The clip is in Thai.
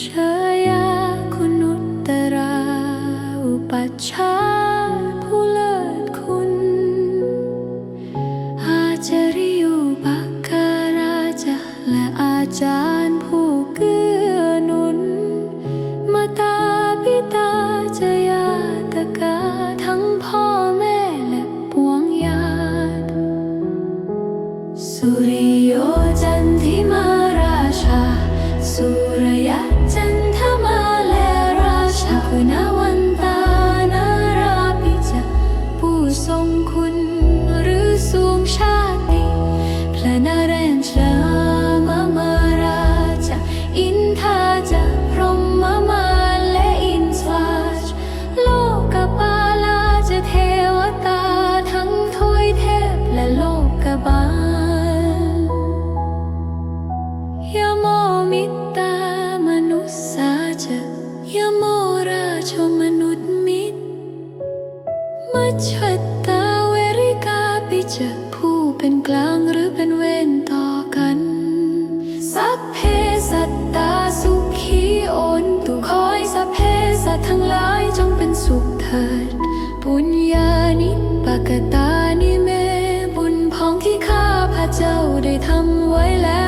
ชยาคุณุตตราอุปัชฌาย์ผู้เลิศคุณอาจาริยุปักการาจาและอาจารย์ผู้เกื้อหนุนมาตาปิตาจยาตกาทั้งพ่อแม่และปวงญาติสุริ ระยะจันทมาและราชาคุณว มัตตาเวริกาปิจะผู้เป็นกลางหรือเป็นเวรต่อกัน สัพเพสัตตาสุขีโอนตุคอยสัพเพสัตทั้งหลายจงเป็นสุขเถิด ปุญญานิปกตานิเม บุญพองที่ข้าพระเจ้าได้ทำไว้แล้ว